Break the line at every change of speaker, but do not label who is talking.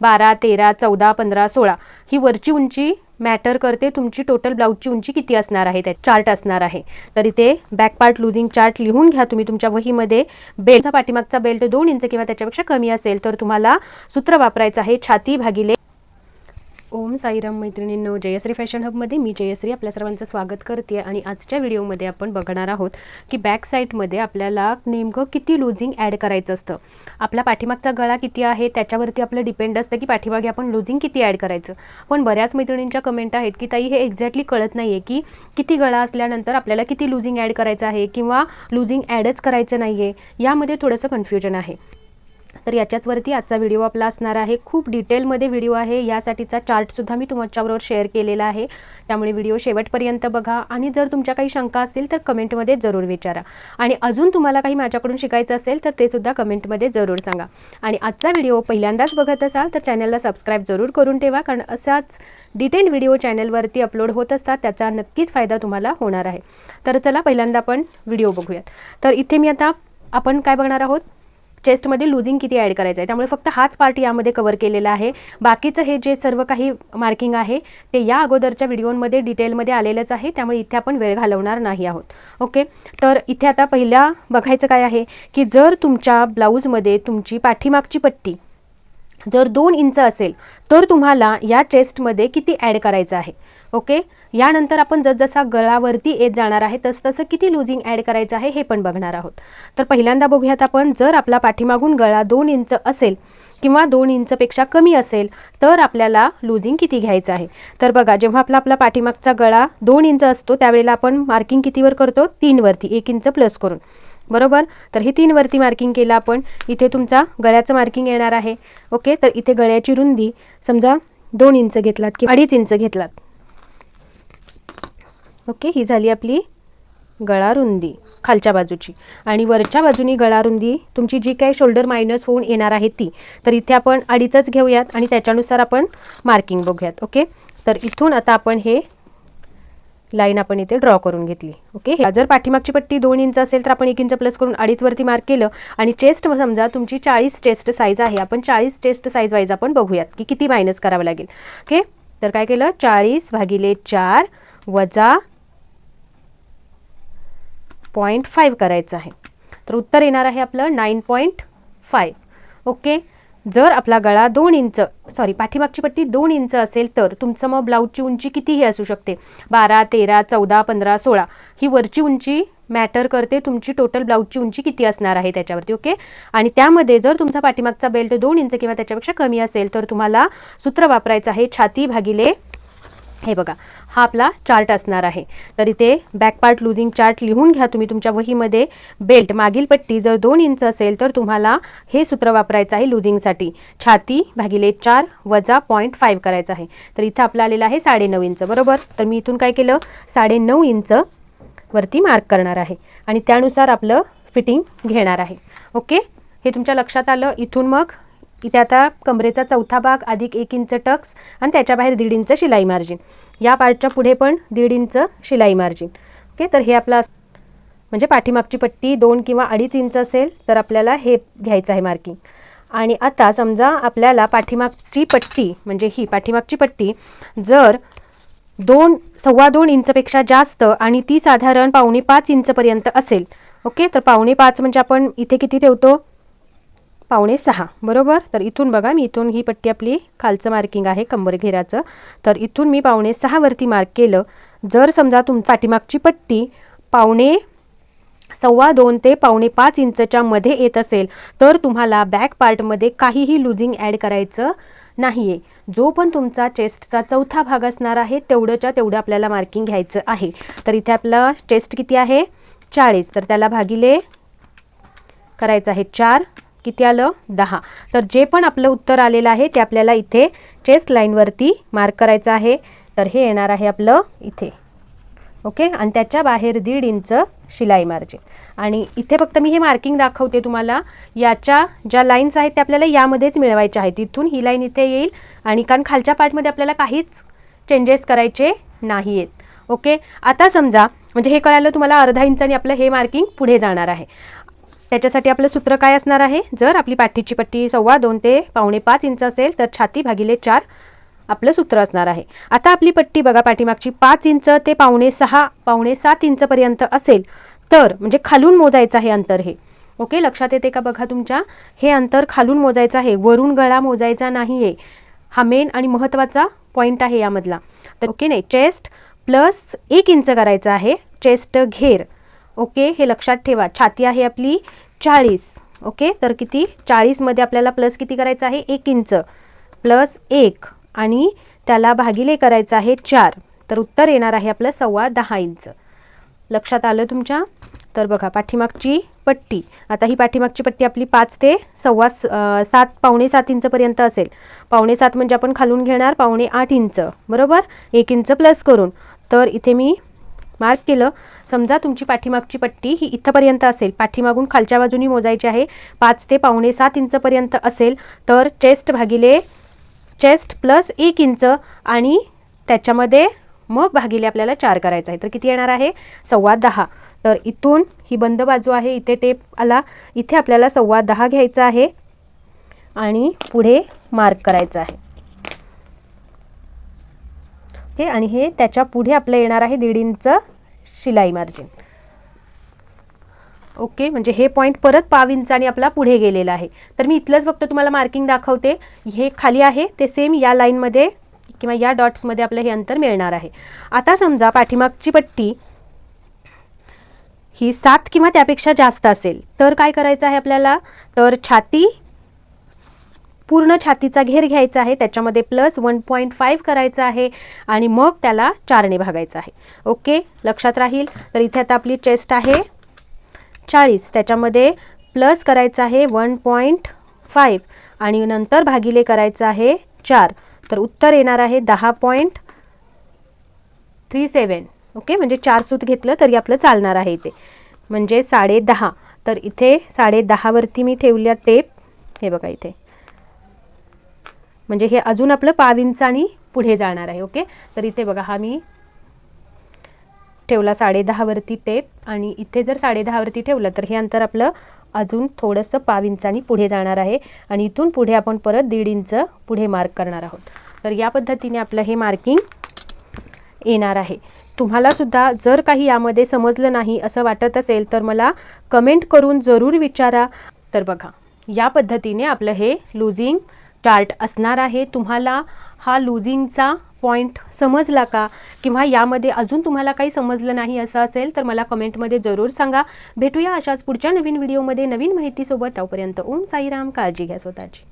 बारा तेरा चौदा पंधरा सोळा. ही वरची उंची मॅटर करते तुमची टोटल ब्लाऊजची उंची किती असणार आहे त्यात चार्ट असणार आहे. तर इथे बॅक पार्ट लुझिंग चार्ट लिहून घ्या तुम्ही तुमच्या वहीमध्ये. बेल्टचा पाठीमागचा बेल्ट दोन इंच किंवा त्याच्यापेक्षा कमी असेल तर तुम्हाला सूत्र वापरायचं आहे छाती भागिले ओम साईराम मैत्रिणींनो जयश्री फॅशन हबमध्ये मी जयश्री आपल्या सर्वांचं स्वागत करते आणि आजच्या व्हिडिओमध्ये आपण बघणार आहोत की बॅक साईडमध्ये आपल्याला नेमकं किती लुझिंग ॲड करायचं असतं. आपला पाठीमागचा गळा किती आहे त्याच्यावरती आपलं डिपेंड असतं की पाठीमागे आपण लुझिंग किती ॲड करायचं. पण बऱ्याच मैत्रिणींच्या कमेंट आहेत की ताई हे एक्झॅक्टली कळत नाही आहे की किती गळा असल्यानंतर आपल्याला किती लुझिंग ॲड करायचं आहे किंवा लुझिंग ॲडच करायचं नाही आहे यामध्ये थोडंसं कन्फ्युजन आहे. तर याच्याचवरती आजचा व्हिडिओ आपला असणार आहे. खूप डिटेलमध्ये व्हिडिओ आहे. यासाठीचा चार्टसुद्धा मी तुमच्याबरोबर शेअर केलेला आहे. त्यामुळे व्हिडिओ शेवटपर्यंत बघा. आणि जर तुमच्या काही शंका असतील तर कमेंटमध्ये जरूर विचारा. आणि अजून तुम्हाला काही माझ्याकडून शिकायचं असेल तर ते सुद्धा कमेंटमध्ये जरूर सांगा. आणि आजचा व्हिडिओ पहिल्यांदाच बघत असाल तर चॅनलला सबस्क्राईब जरूर करून ठेवा. कारण असाच डिटेल व्हिडिओ चॅनलवरती अपलोड होत असतात त्याचा नक्कीच फायदा तुम्हाला होणार आहे. तर चला पहिल्यांदा आपण व्हिडिओ बघूयात. तर इथे मी आता आपण काय बघणार आहोत? चेस्टमध्ये लुझिंग किती ॲड करायचं आहे? त्यामुळे फक्त हाच पार्ट यामध्ये कवर केलेला आहे. बाकीचं हे जे सर्व काही मार्किंग आहे ते या अगोदरच्या व्हिडिओमध्ये डिटेलमध्ये आलेलंच आहे. त्यामुळे इथे आपण वेळ घालवणार नाही आहोत. ओके तर इथे आता पहिल्या बघायचं काय आहे की जर तुमच्या ब्लाऊजमध्ये तुमची पाठीमागची पट्टी जर दोन इंच असेल तर तुम्हाला या चेस्टमध्ये किती ॲड करायचं आहे? ओके? यानंतर आपण जसजसा गळावरती येत जाणार आहे तस तसं किती लुझिंग ॲड करायचं आहे हे पण बघणार आहोत. तर पहिल्यांदा बघूयात आपण जर आपला पाठीमागून गळा दोन इंच असेल किंवा दोन इंचपेक्षा कमी असेल तर आपल्याला लुझिंग किती घ्यायचं आहे? तर बघा जेव्हा आपला आपला पाठीमागचा गळा दोन इंच असतो त्यावेळेला आपण मार्किंग कितीवर करतो? तीनवरती एक इंच प्लस करून. बरोबर? तर हे तीनवरती मार्किंग केलं आपण. इथे तुमचा गळ्याचं मार्किंग येणार आहे. ओके तर इथे गळ्याची रुंदी समजा दोन इंच घेतलात किंवा अडीच इंच घेतलात. ओके ही झाली आपली गळा रुंदी खालच्या बाजूची. आणि वरच्या बाजूनी गळा रुंदी तुमची जी काही शोल्डर मायनस होऊन येणार आहे ती तर इथे आपण अडीचच घेऊयात आणि त्याच्यानुसार आपण मार्किंग बघूयात. ओके तर इथून आता आपण हे लाईन आपण इथे ड्रॉ करून घेतली. ओके? जर पाठीमागची पट्टी दोन इंच असेल तर आपण एक इंच प्लस करून अडीच वरती मार्क केलं आणि चेस्ट समजा तुमची चाळीस चेस्ट साईज आहे आपण चाळीस चेस्ट साईज वाईज आपण बघूयात की किती मायनस करावं लागेल. ओके? तर काय केलं? चाळीस भागिले चार वजा पॉईंट फाईव्ह करायचं आहे. तर उत्तर येणार आहे आपलं नाईन पॉईंट फाईव्ह ओके? जर आपला गळा दोन इंच सॉरी पाठीमागची पट्टी दोन इंच असेल तर तुमचं मग ब्लाऊजची उंची कितीही असू शकते. बारा तेरा चौदा पंधरा सोळा ही वरची उंची मॅटर करते तुमची टोटल ब्लाऊजची उंची किती असणार आहे त्याच्यावरती ओके आणि त्यामध्ये जर तुमचा पाठीमागचा बेल्ट दोन इंच किंवा त्याच्यापेक्षा कमी असेल तर तुम्हाला सूत्र वापरायचं आहे छाती भागिले हे बघा हा आपला चार्ट असणार आहे. तर इथे बॅक पार्ट लुझिंग चार्ट लिहून घ्या तुम्ही तुमच्या वहीमध्ये. बेल्ट मागील पट्टी जर दोन इंच असेल तर तुम्हाला हे सूत्र वापरायचं आहे लुझिंगसाठी छाती भागिले चार वजा पॉईंट फाईव्ह करायचं आहे. तर इथं आपलं आलेलं आहे साडेनऊ इंच बरोबर? तर मी इथून काय केलं? साडेनऊ इंच वरती मार्क करणार आहे. आणि त्यानुसार आपलं फिटिंग घेणार आहे. ओके हे तुमच्या लक्षात आलं? इथून मग इथे आता कमरेचा चौथा भाग अधिक एक इंच टक्स आणि त्याच्या बाहेर दीड इंच शिलाई मार्जिन या पार्टच्या पुढे पण दीड इंच शिलाई मार्जिन ओके तर हे आपलं म्हणजे पाठीमागची पट्टी दोन किंवा अडीच इंच असेल तर आपल्याला हे घ्यायचं आहे मार्किंग आणि आता समजा आपल्याला पाठीमागची पट्टी म्हणजे ही पाठीमागची पट्टी जर दोन सव्वा दोन इंचपेक्षा जास्त आणि ती साधारण पावणे पाच इंचपर्यंत असेल. ओके तर पावणे पाच म्हणजे आपण इथे किती ठेवतो? पावणे सहा बरोबर? तर इथून बघा मी इथून ही पट्टी आपली खालचं मार्किंग आहे कंबर घेराचं तर इथून मी पावणे सहावरती मार्क केलं. जर समजा तुम पाठीमागची पट्टी पावणे सव्वा दोन ते पावणे पाच इंचच्या मध्ये येत असेल तर तुम्हाला बॅक पार्टमध्ये काहीही लुझिंग ॲड करायचं नाही आहे जो पण तुमचा चेस्टचा चौथा भाग असणार आहे तेवढंच्या तेवढं आपल्याला मार्किंग घ्यायचं आहे. तर इथे आपलं चेस्ट किती आहे? चाळीस. तर त्याला भागिले करायचं आहे चार. किती आलं? दहा. तर जे पण आपलं उत्तर आलेलं आहे ते आपल्याला इथे चेस्ट लाईनवरती मार्क करायचं आहे. तर हे येणार आहे आपलं इथे. ओके आणि त्याच्या बाहेर दीड इंच शिलाई मार्जिन आणि इथे फक्त मी हे मार्किंग दाखवते तुम्हाला. याच्या ज्या लाईन्स आहेत त्या आपल्याला यामध्येच मिळवायच्या आहेत. इथून ही लाईन इथे येईल आणि कारण खालच्या पार्टमध्ये आपल्याला काहीच चेंजेस करायचे नाही आहेत. ओके आता समजा म्हणजे हे करायला तुम्हाला अर्धा इंचाने आपलं हे मार्किंग पुढे जाणार आहे. त्याच्यासाठी आपलं सूत्र काय असणार आहे? जर आपली पाठीची पट्टी सव्वा दोन ते पावणे पाच इंच असेल तर छाती भागिले चार आपलं सूत्र असणार आहे. आता आपली पट्टी बघा पाठीमागची पाच इंच ते पावणे सहा पावणे सात इंचपर्यंत असेल तर म्हणजे खालून मोजायचं आहे अंतर हे. ओके? लक्षात येते का बघा तुमच्या? हे अंतर खालून मोजायचं आहे. वरून गळा मोजायचा नाही आहे हा मेन आणि महत्त्वाचा पॉईंट आहे यामधला. तर ओके नाही? चेस्ट प्लस एक इंच करायचं आहे. चेस्ट घेर. ओके? हे लक्षात ठेवा. छाती आहे आपली चाळीस. ओके? तर किती? चाळीसमध्ये आपल्याला प्लस किती करायचं आहे? एक इंच. प्लस एक. आणि त्याला भागिले करायचं आहे चार. तर उत्तर येणार आहे आपलं सव्वा दहा इंच. लक्षात आलं तुमच्या? तर बघा पाठीमागची पट्टी. आता ही पाठीमागची पट्टी आपली पाच ते सव्वा स- सात पावणे सात इंचपर्यंत असेल. पावणे सात म्हणजे आपण खालून घेणार पावणे आठ इंच. बरोबर? एक इंच प्लस करून. तर इथे मी मार्क केलं. समजा तुमची पाठीमागची पट्टी ही इथंपर्यंत असेल. पाठीमागून खालच्या बाजूनी मोजायची आहे. पाच ते पावणे सात इंचपर्यंत असेल. तर चेस्ट भागिले चेस्ट प्लस एक इंच आणि त्याच्यामध्ये मग भागिले आपल्याला चार करायचं आहे. तर किती येणार आहे? सव्वा दहा. तर इथून ही बंद बाजू आहे. इथे टेप आला. इथे आपल्याला सव्वा दहा घ्यायचा आहे. आणि पुढे मार्क करायचं आहे. ओके आणि हे त्याच्या पुढे आपलं येणार आहे दीड इंच शिलाई मार्जिन ओके म्हणजे हे पॉईंट परत पाव इंचाने आपला पुढे गेलेला आहे. तर मी इथलंच फक्त तुम्हाला मार्किंग दाखवते. हे खाली आहे ते सेम या लाईनमध्ये किंवा या डॉट्समध्ये आपलं हे अंतर मिळणार आहे. आता समजा पाठीमागची पट्टी ही सात किंवा त्यापेक्षा जास्त असेल तर काय करायचं आहे आपल्याला? तर छाती पूर्ण छातीचा घेर घ्यायचा आहे त्याच्यामध्ये प्लस वन पॉईंट फाईव्ह करायचं आहे आणि मग त्याला चारने भागायचं आहे. ओके लक्षात राहील? तर इथे आता आपली चेस्ट आहे. चाळीस. त्याच्यामध्ये प्लस करायचं आहे वन पॉईंट फाईव्ह आणि नंतर भागिले करायचं आहे चार. तर उत्तर येणार आहे दहा पॉईंट थ्री सेवन ओके म्हणजे चार सूत घेतलं तरी आपलं चालणार आहे इथे. म्हणजे साडे दहा. तर इथे साडे दहावरती मी ठेवल्या टेप हे बघा इथे. म्हणजे हे अजून आपलं पाव इंचानी पुढे जाणार आहे ओके? तर इथे बघा हा मी ठेवला साडे दहावरती टेप आणि इथे जर साडे दहावरती ठेवलं तर हे अंतर आपलं अजून थोडंसं पाव इंचानी पुढे जाणार आहे आणि इथून पुढे आपण परत दीड इंच पुढे मार्क करणार आहोत. तर या पद्धतीने आपलं हे मार्किंग येणार आहे. तुम्हाला सुद्धा जर काही यामध्ये समजलं नाही असं वाटत असेल तर मला कमेंट करून जरूर विचारा. तर बघा या पद्धतीने आपलं हे लुझिंग चार्ट असणार आहे. तुम्हाला हा लुझिंगचा पॉईंट समजला का? किंवा यामध्ये अजून तुम्हाला काही समजलं नाही असं असेल तर मला कमेंटमध्ये जरूर सांगा. भेटूया अशाच पुढच्या नवीन व्हिडिओमध्ये नवीन माहितीसोबत. तोपर्यंत ओम साईराम काळजी घ्या स्वतःची.